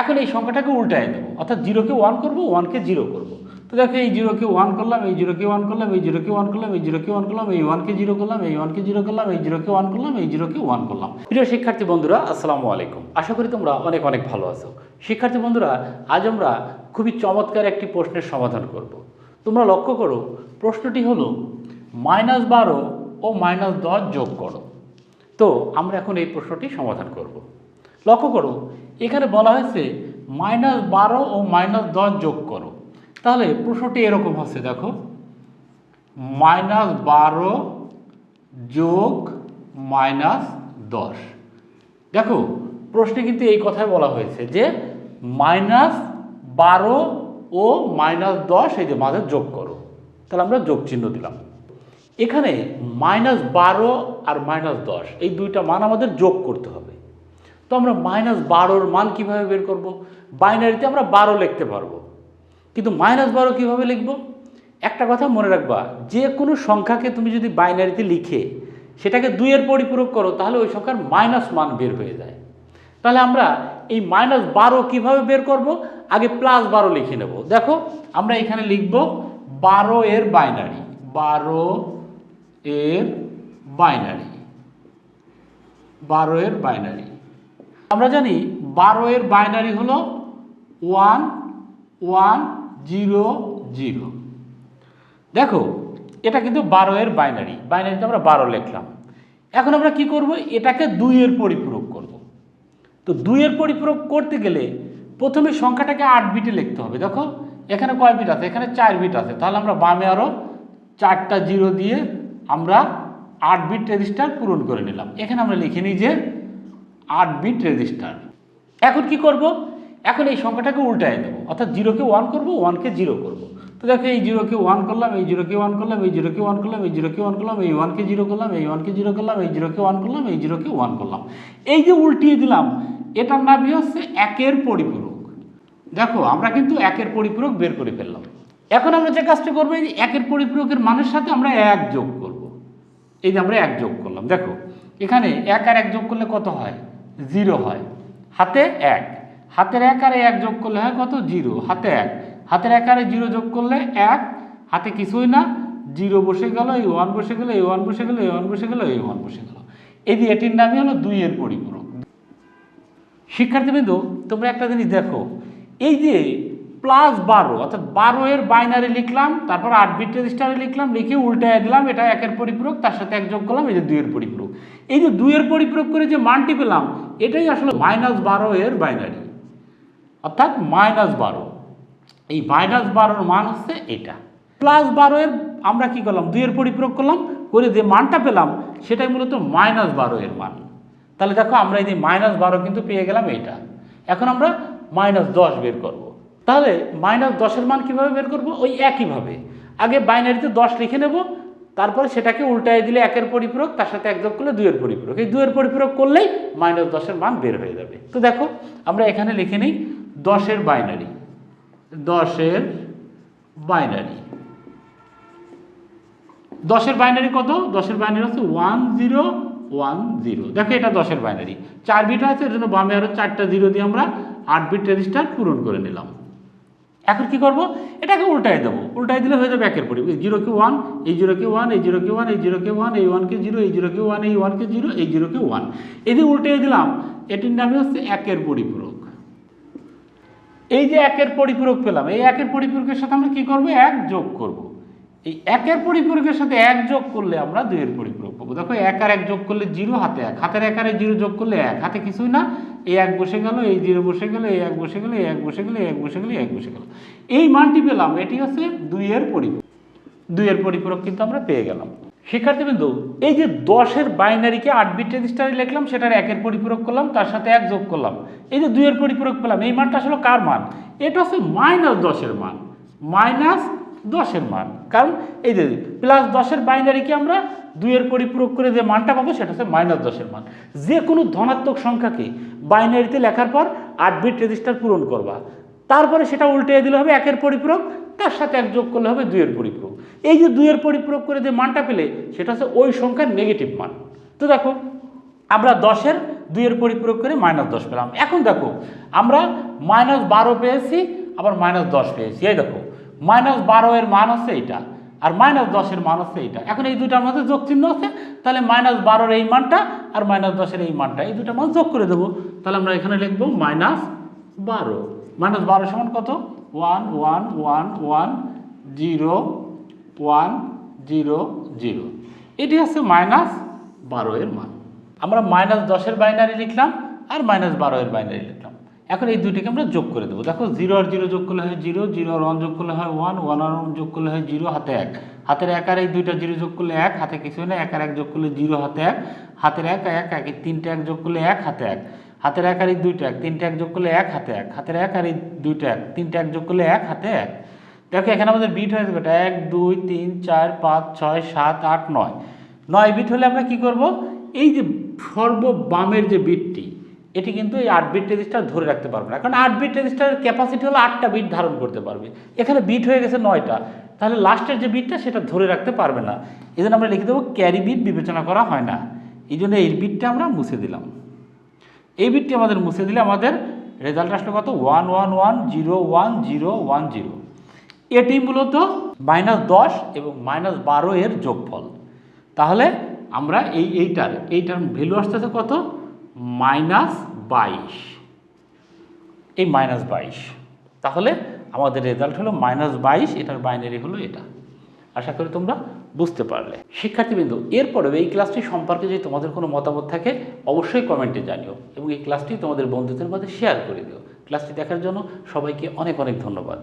এখন এই সংখ্যাটাকে উল্টায় দেবো। অর্থাৎ জিরোকে ওয়ান করব ওয়ানকে জিরো করব। তো দেখো এই জিরোকে ওয়ান করলাম, এই জিরোকে ওয়ান করলাম, এই জিরোকে ওয়ান করলাম, এই জিরোকে ওয়ান করলাম, এই ওয়ানকে জিরো করলাম, এই ওয়ানকে জিরো করলাম, এই জিরোকে ওয়ান করলাম, এই জিরোকে ওয়ান করলাম। প্রিয় শিক্ষার্থী বন্ধুরা, আসসালামু আলাইকুম। আশা করি তোমরা অনেক অনেক ভালো আছো। শিক্ষার্থী বন্ধুরা, আজ আমরা খুবই চমৎকার একটি প্রশ্নের সমাধান করব। তোমরা লক্ষ্য করো, প্রশ্নটি হলো মাইনাস বারো ও মাইনাস দশ যোগ করো। তো আমরা এখন এই প্রশ্নটি সমাধান করব। লক্ষ্য করো এখানে বলা হয়েছে মাইনাস বারো ও মাইনাস দশ যোগ করো। তাহলে প্রশ্নটি এরকম হচ্ছে, দেখো। মাইনাস বারো যোগ মাইনাস দশ। দেখো, প্রশ্নে কিন্তু এই কথাই বলা হয়েছে যে মাইনাস বারো ও মাইনাস দশ এই যে মাঝে যোগ করো। তাহলে আমরা যোগ চিহ্ন দিলাম। এখানে মাইনাস বারো আর মাইনাস দশ, এই দুইটা মান আমাদের যোগ করতে হবে। তো আমরা মাইনাস বারোর মান কীভাবে বের করব? বাইনারিতে আমরা বারো লিখতে পারব। কিন্তু মাইনাস বারো কীভাবে লিখব? একটা কথা মনে রাখবা, যে কোনো সংখ্যাকে তুমি যদি বাইনারিতে লিখে সেটাকে দুইয়ের পরিপূরক করো, তাহলে ওই সংখ্যার মাইনাস মান বের হয়ে যায়। তাহলে আমরা এই মাইনাস বারো কীভাবে বের করব? আগে প্লাস বারো লিখে নেব। দেখো, আমরা এখানে লিখব বারো এর বাইনারি বারো এর বাইনারি বারো এর বাইনারি আমরা জানি বারো এর বাইনারি হলো ওয়ান ওয়ান, জিরো জিরো। দেখো, এটা কিন্তু বারো এর বাইনারি। বাইনারিতে আমরা বারো লিখলাম। এখন আমরা কি করব? এটাকে দুইয়ের পরিপূরক করব। তো দুইয়ের পরিপূরক করতে গেলে প্রথমে সংখ্যাটাকে আট বিটে লিখতে হবে। দেখো, এখানে কয় বিট আছে? এখানে চার বিট আছে। তাহলে আমরা বামে আরও চারটা জিরো দিয়ে আমরা আট বিট রেজিস্টার পূরণ করে নিলাম। এখানে আমরা লিখে নিই যে আট বিট রেজিস্টার। এখন কি করব? এখন এই সংখ্যাটাকে উল্টায় দেবো। অর্থাৎ জিরোকে ওয়ান করব ওয়ানকে জিরো করব। তো দেখো, এই জিরোকে ওয়ান করলাম, এই জিরোকে ওয়ান করলাম, এই জিরোকে ওয়ান করলাম, এই জিরোকে ওয়ান করলাম, এই ওয়ানকে জিরো করলাম, এই ওয়ানকে জিরো করলাম, এই জিরোকে ওয়ান করলাম, এই জিরোকে ওয়ান করলাম। এই যে উল্টিয়ে দিলাম, এটার নামই হচ্ছে? একের পরিপূরক। দেখো, আমরা কিন্তু একের পরিপূরক বের করে ফেললাম। এখন আমরা যে কাজটা করব, এই যে একের পরিপূরকের মানের সাথে আমরা এক যোগ করব। এই যে আমরা এক যোগ করলাম। দেখো, এখানে এক আর এক যোগ করলে কত হয়? জিরো হয়। হাতে এক। হাতের এক আর এক যোগ করলে হয় কত? জিরো। হাতে এক। হাতের এক আরে জিরো যোগ করলে এক। হাতে কিছুই না। জিরো বসে গেল, এই ওয়ান বসে গেল, এই ওয়ান বসে গেল, এই ওয়ান বসে গেল, এই ওয়ান বসে গেল। এই যে এটির নামই হলো দুইয়ের পরিপূরক। শিক্ষার্থীবৃন্দ, তোমরা একটা জিনিস দেখো। এই যে প্লাস বারো, অর্থাৎ বারো এর বাইনারি লিখলাম, তারপর আট বিট রেজিস্টারে লিখলাম, লিখে উল্টায় দিলাম, এটা একের পরিপূরক, তার সাথে এক যোগ করলাম, এই যে দুইয়ের পরিপূরক। এই যে দুইয়ের পরিপূরক করে যে মানটি পেলাম এটাই আসলে মাইনাস বারো এর বাইনারি অর্থাৎ মাইনাস বারো। এই মাইনাস বারোর মান হচ্ছে এটা। প্লাস বারো এর আমরা কি করলাম? দুইয়ের পরিপূরক করলাম, করে যে মানটা পেলাম, সেটাই মূলত মাইনাস বারো এর মান। তাহলে দেখো আমরা এই যে মাইনাস বারো কিন্তু পেয়ে গেলাম এইটা এখন আমরা মাইনাস দশ বের করব। তাহলে মাইনাস দশের মান কীভাবে বের করব? ওই একইভাবে। আগে বাইনারিতে দশ লিখে নেব তারপরে সেটাকে উল্টায় দিলে একের পরিপূরক, তার সাথে এক যোগ করলে দুয়ের পরিপূরক। এই দুয়ের পরিপূরক করলেই মাইনাস দশের মান বের হয়ে যাবে। তো দেখো, আমরা এখানে লিখে নিই দশের বাইনারি। দশের বাইনারি। দশের বাইনারি কত? দশের বাইনারি হচ্ছে ওয়ান জিরো ওয়ান জিরো। দেখো এটা দশের বাইনারি। চার বিট আছে, এর জন্য বামে আরও চারটা জিরো দিয়ে আমরা আট বিট রেজিস্টার পূরণ করে নিলাম। এখন কি করব? এটাকে উল্টাই দেবো। উল্টাই দিলে হয়ে যাবে একের পরিবর্তে জিরো কে ওয়ান, এই জিরো কে ওয়ান, এই জিরো কে ওয়ান, এই জিরো কে ওয়ান, এই ওয়ানকে জিরো, এই জিরো কে ওয়ান, এই ওয়ানকে জিরো, এই জিরো কে ওয়ান। এই যে দিলাম, এটির নামে হচ্ছে একের পরিপূরক। এই যে একের পরিপূরক পেলাম, এই একের পরিপূরকের সাথে আমরা কি করব? এক যোগ করব। এই একের পরিপূরকের সাথে এক যোগ করলে আমরা দুইয়ের পরিপূরক দেখো এক আর এক যোগ করলে জিরো, হাতে এক। হাতের এক আর জিরো যোগ করলে এক। হাতে কিছুই না। এই এক বসে গেল, এই জিরো বসে গেল এই এক বসে গেল এই এক বসে গেল এক বসে গেল এক বসে গেল। এই মানটি পেলাম, এটি হচ্ছে দুইয়ের পরিপূরক। দুইয়ের পরিপূরক কিন্তু আমরা পেয়ে গেলাম। শিক্ষার্থীবৃন্দ, এই যে দশের বাইনারিকে আট বিট রেজিস্টারে লিখলাম, সেটার একের পরিপূরক করলাম, তার সাথে এক যোগ করলাম। এই যে দুইয়ের পরিপূরক পেলাম, এই মানটা আসলে কার মান? এটা হচ্ছে মাইনাস দশের মান। মাইনাস দশের মান। কারণ এই যে প্লাস দশের বাইনারিকে আমরা দুইয়ের পরিপূরক করে যে মানটা পাবো, সেটা হচ্ছে মাইনাস দশের মান। যে কোনো ধনাত্মক সংখ্যাকে বাইনারিতে লেখার পর আট বিট রেজিস্টার পূরণ করবা। তারপরে সেটা উল্টে দিলে হবে একের পরিপূরক, তার সাথে এক যোগ করলে হবে দুইয়ের পরিপূরক। এই যে দুইয়ের পরিপূরক করে যে মানটা পেলে, সেটা হচ্ছে ওই সংখ্যার নেগেটিভ মান। তো দেখো, আমরা দশের দুইয়ের পরিপূরক করে মাইনাস দশ পেলাম। এখন দেখো, আমরা মাইনাস বারো পেয়েছি, আবার মাইনাস দশ পেয়েছি। এই দেখো মাইনাস বারো এর মান হচ্ছে এইটা, আর মাইনাস দশের মান হচ্ছে এইটা। এখন এই দুটার মধ্যে যোগ চিহ্ন আছে, তাহলে মাইনাস বারোর এই মানটা আর মাইনাস দশের এই মানটা, এই দুটা মান যোগ করে দেবো। তাহলে আমরা এখানে লিখব মাইনাস বারো। মাইনাস বারো সমান কত? One one one one, zero one, zero zero. এটি হচ্ছে মাইনাস বারো এর মান। আমরা মাইনাস দশের বাইনারি লিখলাম আর মাইনাস বারো এর বাইনারি লিখলাম। এখন এই দুইটাকে আমরা যোগ করে দেবো। দেখো জিরো আর জিরো যোগ করলে হয় জিরো জিরো আর ওয়ান যোগ করলে হয় ওয়ান ওয়ান আর ওয়ান যোগ করলে হয় জিরো হাতে এক। হাতের এক আর এই দুইটা জিরো যোগ করলে এক, হাতে কিছু না, এক আর এক যোগ করলে জিরো হাতে এক। হাতের এক এক এক এই তিনটে এক যোগ করলে এক, হাতে এক। হাতের এক আর এই দুইটা এক, তিনটে এক যোগ করলে এক, হাতে এক। হাতের এক আর এই দুইটা এক, তিনটে এক যোগ করলে এক, হাতে এক। দেখো, এখানে আমাদের বিট হয়ে যাবে এক, দুই, তিন, চার, পাঁচ, ছয়, সাত, আট, নয়। নয় বিট হলে আমরা কি করব? এই যে সর্ব বামের যে বিটটি এটি কিন্তু এই আট বিট রেজিস্টার ধরে রাখতে পারবে না। কারণ আট বিট রেজিস্টারের ক্যাপাসিটি হলো আটটা বিট ধারণ করতে পারবে। এখানে বিট হয়ে গেছে নয়টা। তাহলে লাস্টের যে বিটটা সেটা ধরে রাখতে পারবে না। এই আমরা লিখে দেবো ক্যারি বিট বিবেচনা করা হয় না। এই জন্য এই বিটটা আমরা মুছে দিলাম। এই বিটটি আমাদের মুছে দিলে আমাদের রেজাল্ট আসলো কত? One one one zero one zero one zero এটি মূলত মাইনাস দশ এবং মাইনাস বারো এর যোগফল। তাহলে আমরা এই এইটার এইটার ভ্যালু আসতেছে কত? মাইনাস বাইশ। এই মাইনাস বাইশ। তাহলে আমাদের রেজাল্ট হলো মাইনাস বাইশ, এটার বাইনারি হলো এটা। আশা করি তোমরা বুঝতে পারলে। শিক্ষার্থীবৃন্দ, এরপরেও এই ক্লাসটি সম্পর্কে যদি তোমাদের কোনো মতামত থাকে, অবশ্যই কমেন্টে জানিও এবং এই ক্লাসটি তোমাদের বন্ধুদের মধ্যে শেয়ার করে দিও। ক্লাসটি দেখার জন্য সবাইকে অনেক অনেক ধন্যবাদ।